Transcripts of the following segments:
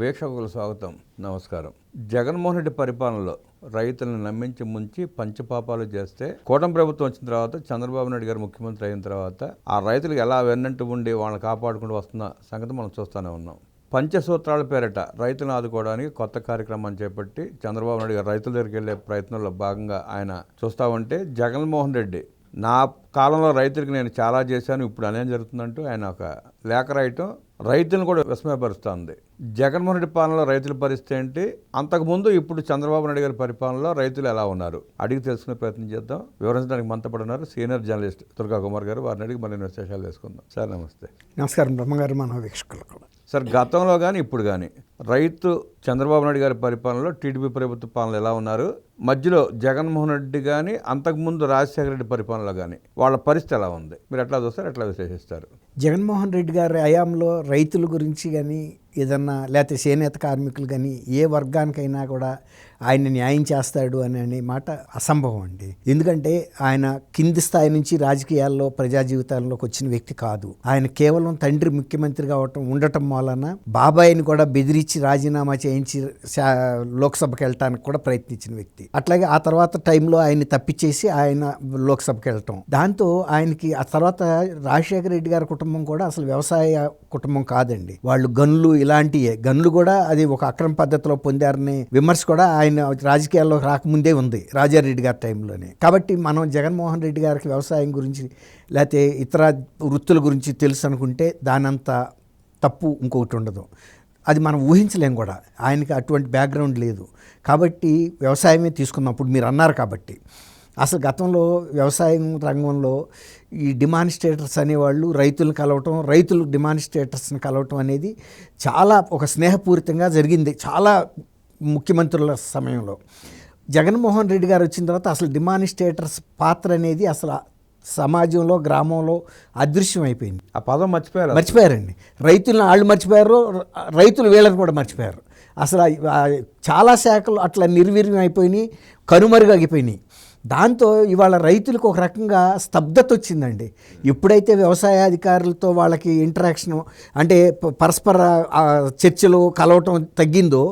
వీక్షకుల స్వాగతం. నమస్కారం. జగన్మోహన్ రెడ్డి పరిపాలనలో రైతులను నమ్మించి ముంచి పంచపాపాలు చేస్తే కూటమి ప్రభుత్వం వచ్చిన తర్వాత చంద్రబాబు నాయుడు గారు ముఖ్యమంత్రి అయిన తర్వాత ఆ రైతులకు ఎలా వెన్నంటూ ఉండి వాళ్ళని కాపాడుకుంటూ వస్తున్న సంగతి మనం చూస్తూనే ఉన్నాం. పంచసూత్రాల పేరిట రైతులను ఆదుకోవడానికి కొత్త కార్యక్రమాన్ని చేపట్టి చంద్రబాబు నాయుడు గారు రైతుల దగ్గరికి వెళ్ళే ప్రయత్నంలో భాగంగా ఆయన చూస్తా ఉంటే జగన్మోహన్ రెడ్డి నా కాలంలో రైతులకు నేను చాలా చేశాను ఇప్పుడు అనేం జరుగుతుందంటూ ఆయన ఒక లేఖ రాయటం రైతులను కూడా విస్మయపరుస్తుంది. జగన్మోహన్ రెడ్డి పాలనలో రైతుల పరిస్థితి ఏంటి? అంతకుముందు ఇప్పుడు చంద్రబాబు నాయుడు గారి పరిపాలనలో రైతులు ఎలా ఉన్నారు? అడిగి తెలుసుకునే ప్రయత్నం చేద్దాం. వివరించడానికి మంతపడున్నారు ఉన్నారు సీనియర్ జర్నలిస్ట్ దుర్గా కుమార్ గారు. వారిని అడిగి మరిన్ని విశేషాలు తెలుసుకుందాం. సార్ నమస్తే. నమస్కారం. బ్రహ్మగారు మన వీక్షకులు కూడా సార్ గతంలో కానీ ఇప్పుడు కానీ రైతు చంద్రబాబు నాయుడు గారి పరిపాలనలో టీడీపీ ప్రభుత్వ పాలన ఎలా ఉన్నారు? మధ్యలో జగన్మోహన్ రెడ్డి కానీ అంతకుముందు రాజశేఖర రెడ్డి పరిపాలనలో కానీ వాళ్ళ పరిస్థితి ఎలా ఉంది? మీరు ఎట్లా చూస్తారు? ఎట్లా విశ్లేషిస్తారు? జగన్మోహన్ రెడ్డి గారి హయాంలో రైతుల గురించి కానీ ఏదన్నా లేకపోతే చేనేత కార్మికులు కానీ ఏ వర్గానికైనా కూడా ఆయన న్యాయం చేస్తాడు అని అనే మాట అసంభవం అండి. ఎందుకంటే ఆయన కింది స్థాయి నుంచి రాజకీయాల్లో ప్రజా జీవితాల్లోకి వచ్చిన వ్యక్తి కాదు. ఆయన కేవలం తండ్రి ముఖ్యమంత్రి కావటం ఉండటం వలన బాబాయిని కూడా బెదిరించి రాజీనామా చేయించి లోక్సభకి వెళ్ళటానికి కూడా ప్రయత్నించిన వ్యక్తి. అట్లాగే ఆ తర్వాత టైంలో ఆయన్ని తప్పించేసి ఆయన లోక్సభకి వెళ్ళటం. దాంతో ఆయనకి ఆ తర్వాత రాజశేఖర రెడ్డి గారి కుటుంబం కూడా అసలు వ్యవసాయ కుటుంబం కాదండి. వాళ్ళు గన్లు ఇలాంటియే గన్లు కూడా అది ఒక అక్రమ పద్ధతిలో పొందారని విమర్శ కూడా ఆయన రాజకీయాల్లో రాకముందే ఉంది రాజారెడ్డి గారి టైంలోనే. కాబట్టి మనం జగన్మోహన్ రెడ్డి గారికి వ్యవసాయం గురించి లేకపోతే ఇతర వృత్తుల గురించి తెలుసు అనుకుంటే దానంత తప్పు ఇంకొకటి ఉండదు. అది మనం ఊహించలేం కూడా. ఆయనకి అటువంటి బ్యాక్గ్రౌండ్ లేదు. కాబట్టి వ్యవసాయమే తీసుకున్నప్పుడు మీరు అన్నారు కాబట్టి. అసలు గతంలో వ్యవసాయం రంగంలో ఈ డిమాన్స్ట్రేటర్స్ అనేవాళ్ళు రైతులను కలవటం రైతులు డిమాన్స్ట్రేటర్స్ని కలవటం అనేది చాలా ఒక స్నేహపూరితంగా జరిగింది చాలా ముఖ్యమంత్రుల సమయంలో. జగన్మోహన్ రెడ్డి గారు వచ్చిన తర్వాత అసలు డిమాన్స్ట్రేటర్స్ పాత్ర అనేది అసలు సమాజంలో గ్రామంలో అదృశ్యం అయిపోయింది. ఆ పదం మర్చిపోయారు మర్చిపోయారండి. రైతులను వాళ్ళు మర్చిపోయారు రైతులు వీళ్ళని కూడా మర్చిపోయారు. అసలు చాలా శాఖలు అట్లా నిర్వీర్యం అయిపోయినాయి కనుమరుగైపోయినాయి. దాంతో ఇవాళ రైతులకు ఒక రకంగా స్తబ్దత వచ్చిందండి ఎప్పుడైతే వ్యవసాయ అధికారులతో వాళ్ళకి ఇంటరాక్షన్ అంటే పరస్పర చర్చలు కలవటం తగ్గిందో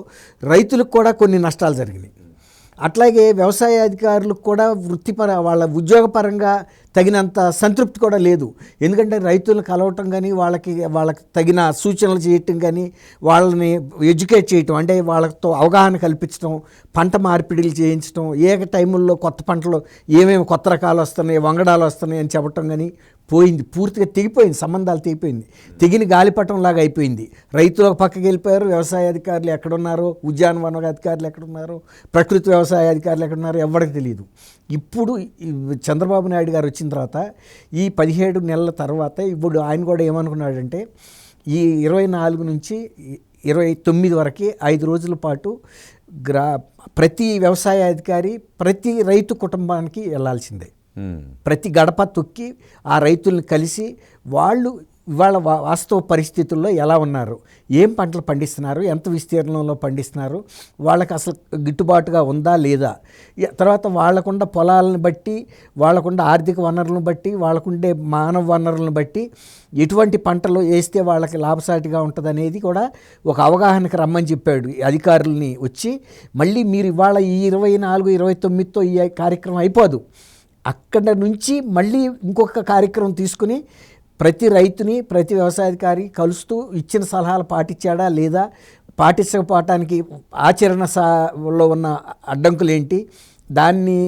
రైతులకు కూడా కొన్ని నష్టాలు జరిగినాయి. అట్లాగే వ్యవసాయ అధికారులకు కూడా వృత్తిపర వాళ్ళ ఉద్యోగపరంగా తగినంత సంతృప్తి కూడా లేదు. ఎందుకంటే రైతులను కలవటం కానీ వాళ్ళకి వాళ్ళకి తగిన సూచనలు చేయటం కానీ వాళ్ళని ఎడ్యుకేట్ చేయటం అంటే వాళ్ళతో అవగాహన కల్పించడం పంట మార్పిడిలు చేయించడం ఏ టైముల్లో కొత్త పంటలు ఏమేమి కొత్త రకాలు వస్తున్నాయి వంగడాలు వస్తున్నాయి అని చెప్పటం కానీ పోయింది పూర్తిగా తెగిపోయింది సంబంధాలు తెగిపోయింది. తెగిన గాలిపటం లాగా అయిపోయింది. రైతులు ఒక పక్కకి వెళ్ళిపోయారు వ్యవసాయ అధికారులు ఎక్కడున్నారో ఉద్యానవన అధికారులు ఎక్కడున్నారో ప్రకృతి వ్యవసాయ అధికారులు ఎక్కడున్నారో ఎవరికి తెలియదు. ఇప్పుడు చంద్రబాబు నాయుడు గారు వచ్చిన తర్వాత ఈ పదిహేడు నెలల తర్వాత ఇప్పుడు ఆయన కూడా ఏమనుకున్నాడంటే ఈ ఇరవై నాలుగు నుంచి ఇరవై తొమ్మిది వరకు ఐదు రోజుల పాటు గ్రా ప్రతి వ్యవసాయ అధికారి ప్రతి రైతు కుటుంబానికి వెళ్ళాల్సిందే ప్రతి గడప తొక్కి ఆ రైతుల్ని కలిసి వాళ్ళు ఇవాళ వా- వాస్తవ పరిస్థితుల్లో ఎలా ఉన్నారు? ఏం పంటలు పండిస్తున్నారు? ఎంత విస్తీర్ణంలో పండిస్తున్నారు? వాళ్ళకి అసలు గిట్టుబాటుగా ఉందా లేదా? తర్వాత వాళ్ళకుండ పొలాలను బట్టి వాళ్ళకుండ ఆర్థిక వనరులను బట్టి వాళ్ళకుండే మానవ వనరులను బట్టి ఎటువంటి పంటలు వేస్తే వాళ్ళకి లాభసాటిగా ఉంటుంది అనేది కూడా ఒక అవగాహనకు రమ్మని చెప్పాడు ఈ అధికారుల్ని వచ్చి. మళ్ళీ మీరు ఇవాళ ఈ ఇరవై నాలుగు ఇరవై తొమ్మిదితో ఈ కార్యక్రమం అయిపోదు. అక్కడ నుంచి మళ్ళీ ఇంకొక కార్యక్రమం తీసుకుని ప్రతి రైతుని ప్రతి వ్యవసాయాధికారి కలుస్తూ ఇచ్చిన సలహాలు పాటించాడా లేదా? పాటించకపోవటానికి ఆచరణ సాలో ఉన్న అడ్డంకులు ఏంటి దాన్ని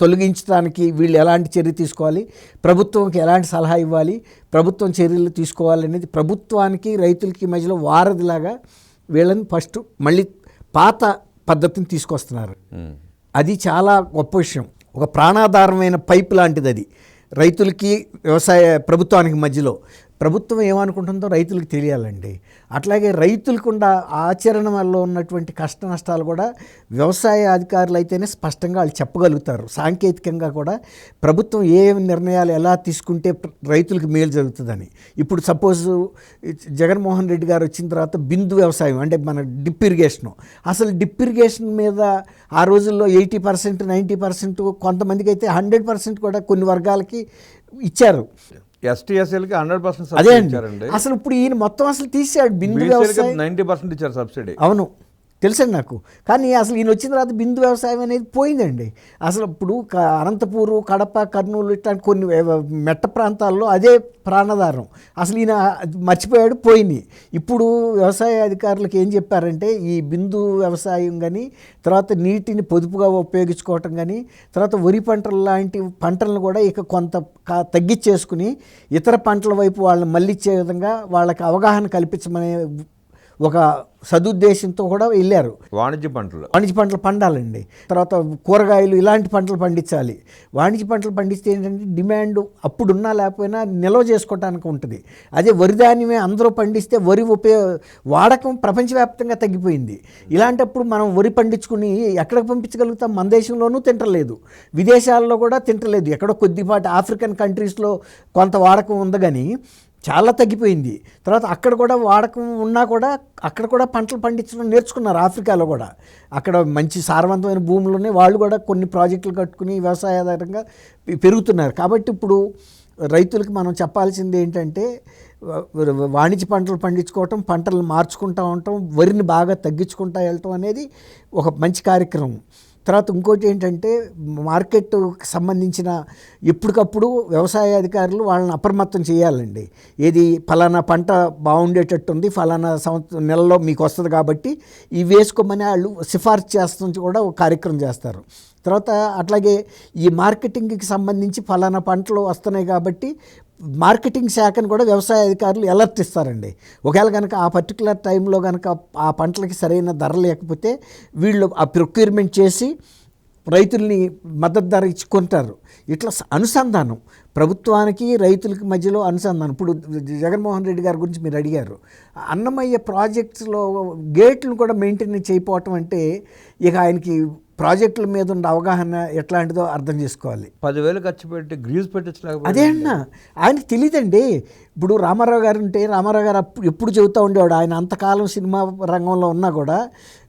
తొలగించడానికి వీళ్ళు ఎలాంటి చర్య తీసుకోవాలి? ప్రభుత్వంకి ఎలాంటి సలహా ఇవ్వాలి? ప్రభుత్వం చర్యలు తీసుకోవాలనేది ప్రభుత్వానికి రైతులకి మధ్యలో వారధిలాగా వీళ్ళని ఫస్ట్ మళ్ళీ పాత పద్ధతిని తీసుకొస్తున్నారు. అది చాలా గొప్ప విషయం. ఒక ప్రాణాధారమైన పైప్ లాంటిది అది. రైతులకి వ్యవసాయ ప్రభుత్వానికి మధ్యలో. ప్రభుత్వం ఏమనుకుంటుందో రైతులకు తెలియాలండి. అట్లాగే రైతులకుండా ఆచరణ వల్ల ఉన్నటువంటి కష్ట నష్టాలు కూడా వ్యవసాయ అధికారులు అయితేనే స్పష్టంగా వాళ్ళు చెప్పగలుగుతారు. సాంకేతికంగా కూడా ప్రభుత్వం ఏ నిర్ణయాలు ఎలా తీసుకుంటే రైతులకు మేలు జరుగుతుందని. ఇప్పుడు సపోజ్ జగన్మోహన్ రెడ్డి గారు వచ్చిన తర్వాత బిందు వ్యవసాయం అంటే మన డిప్ ఇరిగేషన్. అసలు డిప్ ఇరిగేషన్ మీద ఆ రోజుల్లో ఎయిటీ పర్సెంట్ నైంటీ పర్సెంట్ కొంతమందికి అయితే హండ్రెడ్ పర్సెంట్ కూడా కొన్ని వర్గాలకి ఇచ్చారు. ఎస్టీ ఎస్ఎల్కి హండ్రెడ్ పర్సెంట్ అదే అండి. అసలు ఇప్పుడు ఈయన మొత్తం అసలు తీసాడు బిందు బీసీలకి వ్యవసాయం. నైంటీ పర్సెంట్ ఇచ్చారు సబ్సిడీ. అవును. తెలుసండి నాకు. కానీ అసలు ఈయన వచ్చిన తర్వాత బిందు వ్యవసాయం అనేది పోయిందండి. అసలు ఇప్పుడు క- అనంతపూరు కడప కర్నూలు ఇట్లాంటి కొన్ని మెట్ట ప్రాంతాల్లో అదే ప్రాణాధారం. అసలు ఈయన మర్చిపోయాడు పోయింది. ఇప్పుడు వ్యవసాయ అధికారులకు ఏం చెప్పారంటే ఈ బిందు వ్యవసాయం కానీ తర్వాత నీటిని పొదుపుగా ఉపయోగించుకోవటం కానీ తర్వాత వరి పంటలు లాంటి పంటలను కూడా ఇక కొంత తగ్గించేసుకుని ఇతర పంటల వైపు వాళ్ళని మళ్ళిచ్చే విధంగా వాళ్ళకి అవగాహన కల్పించమనే ఒక సదుద్దేశంతో కూడా వెళ్ళారు. వాణిజ్య పంటలు. వాణిజ్య పంటలు పండాలండి. తర్వాత కూరగాయలు ఇలాంటి పంటలు పండించాలి. వాణిజ్య పంటలు పండిస్తే ఏంటంటే డిమాండ్ అప్పుడున్నా లేకపోయినా నిల్వ చేసుకోవడానికి ఉంటుంది. అదే వరి ధాన్యమే అందరూ పండిస్తే వరి ఉపయోగ వాడకం ప్రపంచవ్యాప్తంగా తగ్గిపోయింది. ఇలాంటప్పుడు మనం వరి పండించుకుని ఎక్కడికి పంపించగలుగుతాం? మన దేశంలోనూ తింటలేదు. విదేశాల్లో కూడా తింటలేదు. ఎక్కడో కొద్దిపాటి ఆఫ్రికన్ కంట్రీస్లో కొంత వాడకం ఉంది కానీ చాలా తగ్గిపోయింది. తర్వాత అక్కడ కూడా వాడకం ఉన్నా కూడా అక్కడ కూడా పంటలు పండించడం నేర్చుకున్నారు ఆఫ్రికాలో కూడా. అక్కడ మంచి సారవంతమైన భూములు వాళ్ళు కూడా కొన్ని ప్రాజెక్టులు కట్టుకుని వ్యవసాయాధారంగా పెరుగుతున్నారు. కాబట్టి ఇప్పుడు రైతులకు మనం చెప్పాల్సింది ఏంటంటే వాణిజ్య పంటలు పండించుకోవటం పంటలు మార్చుకుంటూ ఉండటం వరిని బాగా తగ్గించుకుంటూ వెళ్ళటం అనేది ఒక మంచి కార్యక్రమం. తర్వాత ఇంకోటి ఏంటంటే మార్కెట్కి సంబంధించిన ఎప్పటికప్పుడు వ్యవసాయ అధికారులు వాళ్ళని అప్రమత్తం చేయాలండి. ఏది ఫలానా పంట బాగుండేటట్టుంది ఫలానా సంవత్సరం నెలలో మీకు వస్తుంది కాబట్టి ఇవి వేసుకోమని వాళ్ళు సిఫార్సు చేస్తుంది కూడా ఒక కార్యక్రమం చేస్తారు. తర్వాత అట్లాగే ఈ మార్కెటింగ్కి సంబంధించి ఫలానా పంటలు వస్తున్నాయి కాబట్టి మార్కెటింగ్ శాఖను కూడా వ్యవసాయ అధికారులు అలర్ట్ ఇస్తారండి. ఒకవేళ కనుక ఆ పర్టికులర్ టైంలో కనుక ఆ పంటలకి సరైన ధర లేకపోతే వీళ్ళు ఆ ప్రొక్యూర్మెంట్ చేసి రైతుల్ని మద్దతు ధర ఇచ్చుకుంటారు. ఇట్లా అనుసంధానం. ప్రభుత్వానికి రైతులకి మధ్యలో అనుసంధానం. ఇప్పుడు జగన్మోహన్ రెడ్డి గారి గురించి మీరు అడిగారు. అన్నమయ్య ప్రాజెక్ట్స్లో గేట్లను కూడా మెయింటైన్ చేయకపోవటం అంటే ఇక ఆయనకి ప్రాజెక్టుల మీద ఉన్న అవగాహన ఎట్లాంటిదో అర్థం చేసుకోవాలి. పదివేలు ఖర్చు పెట్టి గ్రీజ్ పెట్టించలేకపోతే అదే అన్న ఆయనకి తెలియదండి ఇప్పుడు రామారావు గారు ఉంటే రామారావు గారు అప్పుడు ఎప్పుడు చెబుతూ ఉండేవాడు ఆయన అంతకాలం సినిమా రంగంలో ఉన్నా కూడా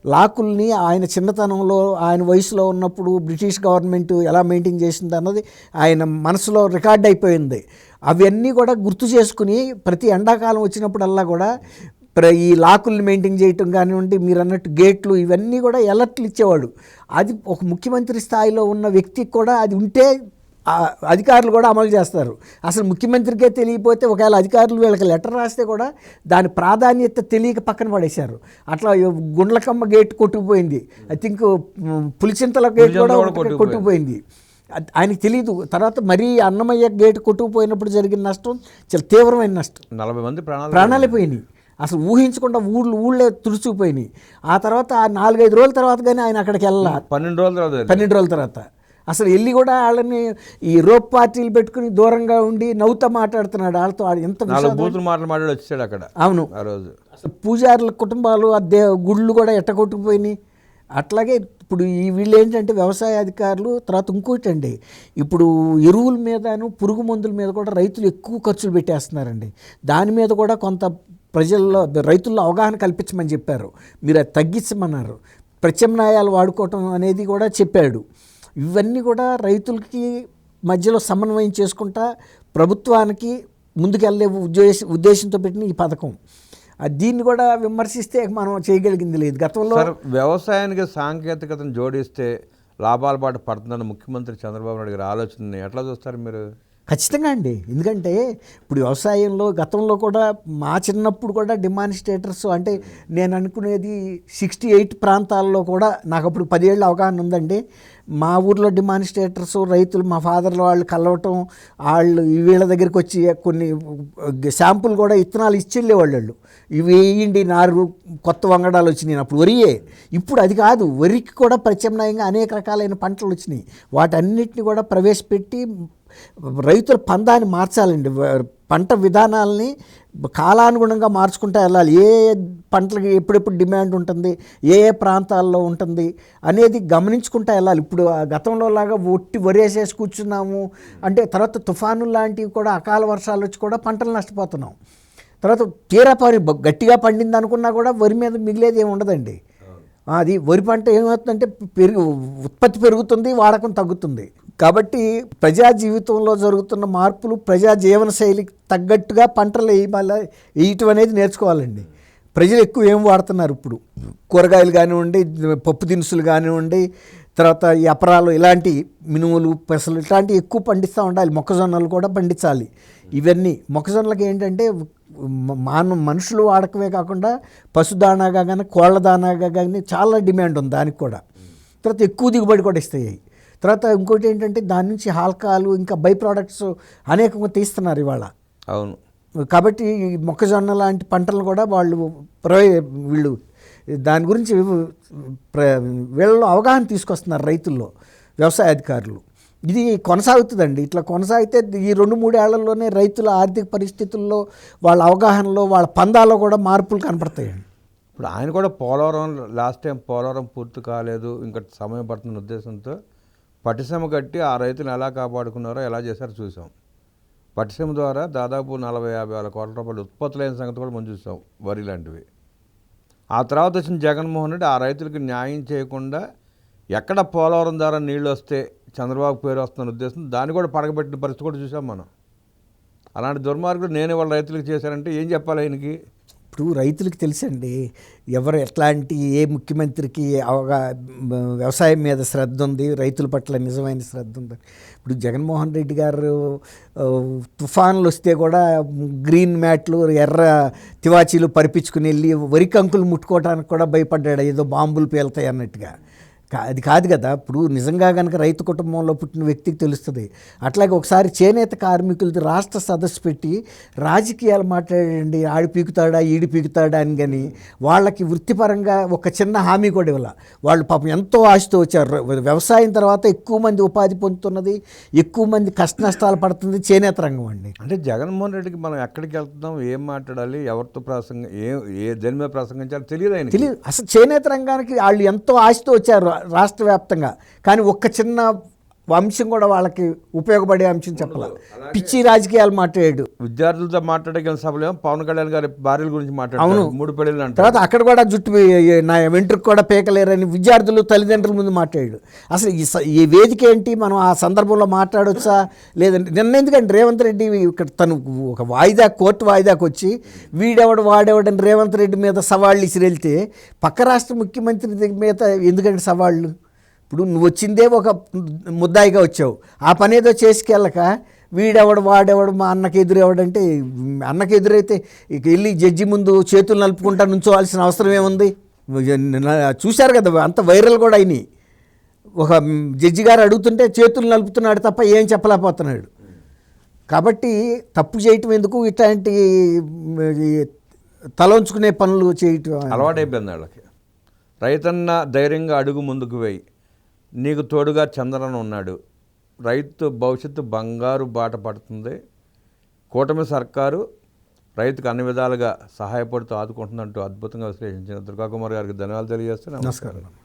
లాకుల్ని ఆయన చిన్నతనంలో ఆయన వయసులో ఉన్నప్పుడు బ్రిటిష్ గవర్నమెంట్ ఎలా మెయింటైన్ చేసింది అన్నది ఆయన మనసులో రికార్డ్ అయిపోయింది. అవన్నీ కూడా గుర్తు చేసుకుని ప్రతి ఎండాకాలం వచ్చినప్పుడల్లా కూడా ప్ర ఈ లాకుల్ని మెయింటైన్ చేయటం కానివ్వండి మీరు అన్నట్టు గేట్లు ఇవన్నీ కూడా ఎలర్ట్లు ఇచ్చేవాడు అది ఒక ముఖ్యమంత్రి స్థాయిలో ఉన్న వ్యక్తికి కూడా అది ఉంటే అధికారులు కూడా అమలు చేస్తారు. అసలు ముఖ్యమంత్రికే తెలియపోతే ఒకవేళ అధికారులు వీళ్ళకి లెటర్ రాస్తే కూడా దాని ప్రాధాన్యత తెలియక పక్కన పడేశారు. అట్లా గుండ్లకమ్మ గేట్ కొట్టుకుపోయింది. ఐ థింక్ పులిచింతల గేట్ కూడా కొట్టుకుపోయింది. ఆయనకి తెలియదు తర్వాత మరీ అన్నమయ్య గేట్ కొట్టుకుపోయినప్పుడు జరిగిన నష్టం చాలా తీవ్రమైన నష్టం. నలభై మంది ప్రాణాలు ప్రాణాలే పోయినాయి. అసలు ఊహించకుండా ఊళ్ళు ఊళ్ళే తుడుచుకుపోయినాయి. ఆ తర్వాత ఆ నాలుగైదు రోజుల తర్వాత కానీ ఆయన అక్కడికి వెళ్ళాల. పన్నెండు రోజుల తర్వాత. పన్నెండు రోజుల తర్వాత. అసలు వెళ్ళి కూడా వాళ్ళని ఈ రోప్ పార్టీలు పెట్టుకుని దూరంగా ఉండి నవ్వుతా మాట్లాడుతున్నాడు వాళ్ళతో. ఎంత. బూతులు మాటలు మాట్లాడి వచ్చాడు అక్కడ అవును. ఆ రోజు. పూజారుల కుటుంబాలు ఆ దే గుళ్ళు కూడా ఎట్టగొట్టుకుపోయినాయి. అట్లాగే ఇప్పుడు ఈ వీళ్ళు ఏంటంటే వ్యవసాయ అధికారులు తర్వాత ఇంకోటి అండి ఇప్పుడు ఎరువుల మీదను పురుగు మందుల మీద కూడా రైతులు ఎక్కువ ఖర్చులు పెట్టేస్తున్నారండి. దాని మీద కూడా కొంత ప్రజల్లో రైతుల్లో అవగాహన కల్పించమని చెప్పారు. మీరు అది తగ్గించమన్నారు. ప్రత్యామ్నాయాలు వాడుకోవటం అనేది కూడా చెప్పాడు. ఇవన్నీ కూడా రైతులకి మధ్యలో సమన్వయం చేసుకుంటా ప్రభుత్వానికి ముందుకెళ్ళే ఉద్దేశ ఉద్దేశంతో పెట్టిన ఈ పథకం. దీన్ని కూడా విమర్శిస్తే మనం చేయగలిగింది లేదు. గతంలో వ్యవసాయానికి సాంకేతికతను జోడిస్తే లాభాల పాటు పడుతుందని ముఖ్యమంత్రి చంద్రబాబు నాయుడు గారి ఆలోచనని ఎట్లా చూస్తారు మీరు? ఖచ్చితంగా అండి. ఎందుకంటే ఇప్పుడు వ్యవసాయంలో గతంలో కూడా మా చిన్నప్పుడు కూడా డిమాన్స్ట్రేటర్స్ అంటే నేను అనుకునేది సిక్స్టీ ఎయిట్ ప్రాంతాల్లో కూడా నాకు అప్పుడు పదేళ్ళ అవగాహన ఉందండి. మా ఊర్లో డిమానిస్ట్రేటర్స్ రైతులు మా ఫాదర్ల వాళ్ళు కలవటం వాళ్ళు వీళ్ళ దగ్గరికి వచ్చి కొన్ని శాంపుల్ కూడా ఇత్తనాలు ఇచ్చిళ్ళే వాళ్ళు. ఇవి వేయండి నారు కొత్త వంగడాలు వచ్చినాయి అప్పుడు వరియే. ఇప్పుడు అది కాదు వరికి కూడా ప్రత్యామ్నాయంగా అనేక రకాలైన పంటలు వచ్చినాయి. వాటన్నిటిని కూడా ప్రవేశపెట్టి రైతుల పందాన్ని మార్చాలండి. పంట విధానాలని కాలానుగుణంగా మార్చుకుంటూ వెళ్ళాలి. ఏ ఏ పంటలకి ఎప్పుడెప్పుడు డిమాండ్ ఉంటుంది ఏ ఏ ప్రాంతాల్లో ఉంటుంది అనేది గమనించుకుంటూ వెళ్ళాలి. ఇప్పుడు గతంలో లాగా ఒట్టి వరేసేసి కూర్చున్నాము అంటే తర్వాత తుఫాను లాంటివి కూడా అకాల వర్షాలు వచ్చి కూడా పంటలు నష్టపోతున్నాం. తర్వాత తీరా పని గట్టిగా పండింది అనుకున్నా కూడా వరి మీద మిగిలేది ఏమి ఉండదండి. అది వరి పంట ఏమవుతుందంటే పెరుగు ఉత్పత్తి పెరుగుతుంది వాడకం తగ్గుతుంది. కాబట్టి ప్రజా జీవితంలో జరుగుతున్న మార్పులు ప్రజా జీవన శైలికి తగ్గట్టుగా పంటలు వేయమల వేయటం అనేది నేర్చుకోవాలండి. ప్రజలు ఎక్కువ ఏం వాడుతున్నారు ఇప్పుడు? కూరగాయలు కానివ్వండి పప్పు దినుసులు కానివ్వండి తర్వాత ఈ అపరాలు ఇలాంటి మినుములు పెసలు ఇట్లాంటివి ఎక్కువ పండిస్తూ ఉండాలి. మొక్కజొన్నలు కూడా పండించాలి. ఇవన్నీ మొక్కజొన్నలకు ఏంటంటే మాన మానవ మనుషులు వాడకమే కాకుండా పశుదానాగా కానీ కోళ్ళ దానాగా కానీ చాలా డిమాండ్ ఉంది దానికి కూడా. తర్వాత ఎక్కువ దిగుబడి కూడా ఇస్తాయి. తర్వాత ఇంకోటి ఏంటంటే దాని నుంచి హాల్కాలు ఇంకా బై ప్రోడక్ట్స్ అనేకంగా తీస్తున్నారు ఇవాళ. అవును. కాబట్టి ఈ మొక్కజొన్న లాంటి పంటలు కూడా వాళ్ళు ప్రవే వీళ్ళు దాని గురించి వీళ్ళలో అవగాహన తీసుకొస్తున్నారు రైతుల్లో వ్యవసాయ అధికారులు. ఇది కొనసాగుతుందండి. ఇట్లా కొనసాగితే ఈ రెండు మూడు ఏళ్ళలోనే రైతుల ఆర్థిక పరిస్థితుల్లో వాళ్ళ అవగాహనలో వాళ్ళ పందాలో కూడా మార్పులు కనపడతాయండి. ఇప్పుడు ఆయన కూడా పోలవరం లాస్ట్ టైం పోలవరం పూర్తి కాలేదు ఇంకా సమయం పడుతున్న ఉద్దేశంతో పటిసమ కట్టి ఆ రైతులు ఎలా కాపాడుకున్నారో ఎలా చేశారో చూసాం పటిసమ ద్వారా దాదాపు నలభై యాభై వేల కోట్ల రూపాయలు ఉత్పత్తులైన సంగతి కూడా మనం చూసాం వరి లాంటివి. ఆ తర్వాత వచ్చిన జగన్మోహన్ రెడ్డి ఆ రైతులకు న్యాయం చేయకుండా ఎక్కడ పోలవరం ద్వారా నీళ్ళు వస్తే చంద్రబాబు పేరు వస్తున్న ఉద్దేశం దాన్ని కూడా పడగబెట్టిన పరిస్థితి కూడా చూసాం మనం. అలాంటి దుర్మార్గుడు నేను వాళ్ళ రైతులకు చేశానంటే ఏం చెప్పాలి ఆయనకి? ఇప్పుడు రైతులకు తెలుసండి ఎవరు ఎట్లాంటి ఏ ముఖ్యమంత్రికి అవగా వ్యవసాయం మీద శ్రద్ధ ఉంది రైతుల పట్ల నిజమైన శ్రద్ధ ఉంది. ఇప్పుడు జగన్మోహన్ రెడ్డి గారు తుఫాన్లు వస్తే కూడా గ్రీన్ మ్యాట్లు ఎర్ర తివాచీలు పరిపించుకుని వెళ్ళి వరి కంకులు ముట్టుకోవడానికి కూడా భయపడ్డాడు ఏదో బాంబులు పేలుతాయి అన్నట్టుగా. అది కాదు కదా. ఇప్పుడు నిజంగా కనుక రైతు కుటుంబంలో పుట్టిన వ్యక్తికి తెలుస్తుంది. అట్లాగే ఒకసారి చేనేత కార్మికులది రాష్ట్ర సదస్సు పెట్టి రాజకీయాలు మాట్లాడండి ఆడి పీకుతాడా ఈడి పీకుతాడా అని కానీ వాళ్ళకి వృత్తిపరంగా ఒక చిన్న హామీ కూడా ఇవ్వాల. వాళ్ళు పాపం ఎంతో ఆశతో వచ్చారు. వ్యవసాయం తర్వాత ఎక్కువ మంది ఉపాధి పొందుతున్నది ఎక్కువ మంది కష్ట నష్టాలు పడుతుంది చేనేత రంగం అండి. అంటే జగన్మోహన్ రెడ్డికి మనం ఎక్కడికి వెళ్తున్నాం ఏం మాట్లాడాలి ఎవరితో ప్రసంగం ఏ ఏ దేని మీద ప్రసంగించాలో తెలియదు తెలియదు. అసలు చేనేత రంగానికి వాళ్ళు ఎంతో ఆశతో వచ్చారు. రాష్ట్ర వ్యాప్తంగా కానీ ఒక్క చిన్న అంశం కూడా వాళ్ళకి ఉపయోగపడే అంశం చెప్పాల. పిచ్చి రాజకీయాలు మాట్లాడాడు. విద్యార్థులతో మాట్లాడే సభలో పవన్ కళ్యాణ్ గారి భార్యల గురించి మాట్లాడారు అవును. మూడు పెళ్ళిళ్ళు అంటారు తర్వాత అక్కడ కూడా జుట్టు నా వెంట్రుకు కూడా పేకలేరని విద్యార్థులు తల్లిదండ్రుల ముందు మాట్లాడాడు. అసలు ఈ వేదిక ఏంటి? మనం ఆ సందర్భంలో మాట్లాడొచ్చా? లేదంటే నిన్న ఎందుకంటే రేవంత్ రెడ్డి ఇక్కడ తను ఒక వాయిదా కోర్టు వాయిదాకి వచ్చి వీడెవడు వాడెవడని రేవంత్ రెడ్డి మీద సవాళ్ళు ఇసిరెళ్తే పక్క రాష్ట్ర ముఖ్యమంత్రి మీద ఎందుకంటే సవాళ్ళు? ఇప్పుడు నువ్వు వచ్చిందే ఒక ముద్దాయిగా వచ్చావు. ఆ పని ఏదో చేసుకెళ్ళక వీడెవడు వాడెవడు మా అన్నకి ఎదురెవడంటే అన్నకి ఎదురైతే ఇక వెళ్ళి జడ్జి ముందు చేతులు నలుపుకుంటా నుంచోవాల్సిన అవసరం ఏముంది? చూశారు కదా అంత వైరల్ కూడా అయినాయి. ఒక జడ్జి గారు అడుగుతుంటే చేతులు నలుపుతున్నాడు తప్ప ఏం చెప్పలేకపోతున్నాడు. కాబట్టి తప్పు చేయటం ఎందుకు? ఇట్లాంటి తలంచుకునే పనులు చేయటం. అలవాటైపోయింది వాళ్ళకి రైతన్న ధైర్యంగా అడుగు ముందుకు వేయి. నీకు తోడుగా చంద్రన్ ఉన్నాడు. రైతు భవిష్యత్తు బంగారు బాట పడుతుంది. కూటమి సర్కారు రైతుకు అన్ని విధాలుగా సహాయపడుతూ ఆదుకుంటుందంటూ అద్భుతంగా విశ్లేషించిన దుర్గాకుమార్ గారికి ధన్యవాదాలు తెలియజేస్తున్నాను నమస్కారం.